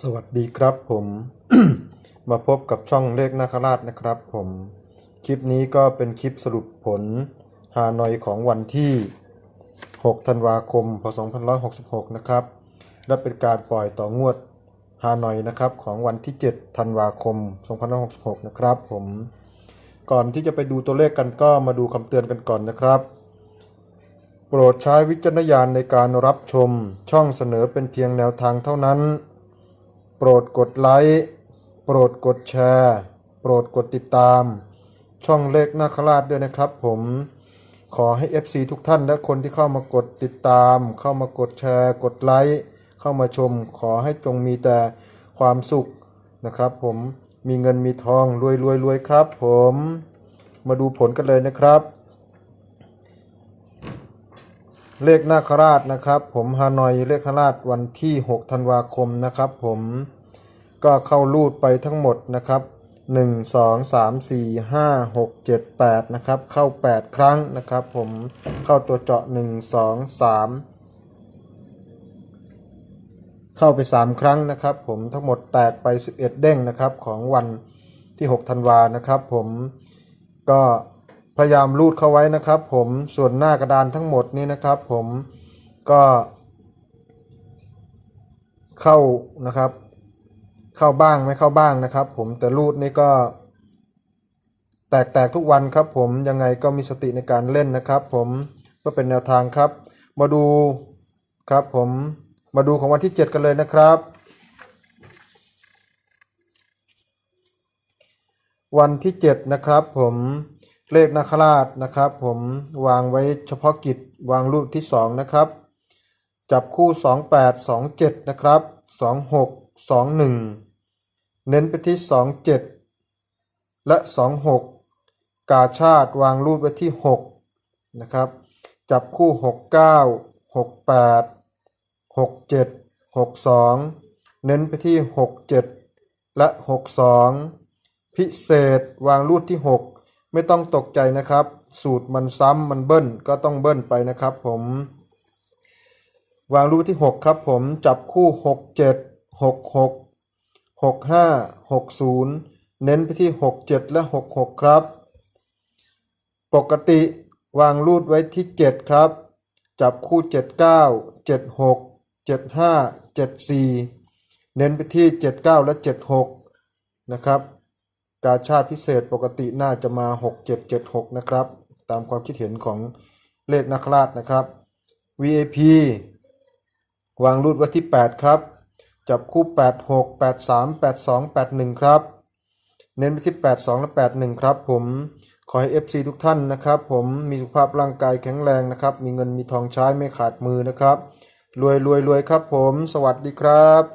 สวัสดีครับผม มาพบกับช่องเลขนาคราชนะครับผม คลิปนี้ก็เป็นคลิปสรุปผลฮานอยของวันที่ 6 ธันวาคม พศ 2566 นะครับ และเป็นการปล่อยต่องวดฮานอยนะครับของวันที่ 7 ธันวาคม 2566 นะครับผม ก่อนที่จะไปดูตัวเลขกันก็มาดูคำเตือนกันก่อนนะครับโปรดใช้วิจารณญาณในการรับชมช่องเสนอเป็นเพียงแนวทางเท่านั้น โปรดกดไลค์ โปรดกดแชร์ โปรดกดติดตาม ช่องเลขนาคราชด้วยนะครับผมขอให้ FC ทุกท่านและคนที่เข้ามากดติดตาม เข้ามากดแชร์ กดไลค์เข้ามาชม ขอให้จงมีแต่ความสุขนะครับ ผมมีเงินมีทองรวยรวยรวยครับ ผมมาดูผลกันเลยนะครับ เลขนาคราชนะครับ ผมฮานอยเลขนาคราชวันที่ 6 ธันวาคมนะครับ ผมก็เข้ารูดไปทั้งหมดนะครับ 1 2 3 4 5 6 7 8 นะครับ เข้า 8 ครั้งนะครับ ผมเข้าตัวเจาะ 1 2 3 เข้าไป 3 ครั้งนะครับ ผมทั้งหมดแตกไป 11 เด้งนะครับของวันที่ 6 ธันวานะครับ ผมก็ พยายามรูดเข้าไว้นะครับ ผมส่วนหน้ากระดานทั้งหมดนี้นะครับ ผมก็เข้านะครับ เข้าบ้างไม่เข้าบ้างนะครับ ผมแต่รูดนี่ก็แตกแตกทุกวันครับผมยังไงก็มีสติในการเล่นนะครับ ผมเพื่อเป็นแนวทางครับ มาดูครับผมมาดูของวันที่ 7 กันเลยนะครับ วันที่ 7 นะครับผม เลขนาคราชนะครับ ผมวางไว้เฉพาะกิจวางรูปที่ 2 นะครับ จับคู่ 28 27 นะครับ 26 21 เน้นไปที่ 27 และ 26 กาชาติวางรูปไว้ที่ 6 นะครับ จับคู่ 69 68 67 62 เน้นไปที่ 67 และ 62 พิเศษวางรูดที่ 6 ไม่ต้องตกใจนะครับ สูตรมันซ้ำมันเบิ้ลก็ต้องเบิ้ลไปนะครับผม วางรูปที่ 6 ครับผมจับคู่ 67 66 65 60 เน้นไปที่ 67 และ 66 ครับ ปกติวางรูดไว้ที่ 7 ครับ จับคู่ 79 76 75 74 เน้นไปที่ 79 และ 76 นะครับ กาชาติพิเศษปกติน่าจะมา 6776 นะครับ ตามความคิดเห็นของเลขนักราชนะครับ VAP วางรูดไว้ที่ 8 ครับ จับคู่ 86 83 82 81 ครับ เน้นไปที่ 82 และ 81 ครับผม ขอให้ FC ทุกท่านนะครับผมมีสุขภาพร่างกายแข็งแรงนะครับ มีเงินมีทองใช้ไม่ขาดมือนะครับ รวยรวยรวยครับผม สวัสดีครับ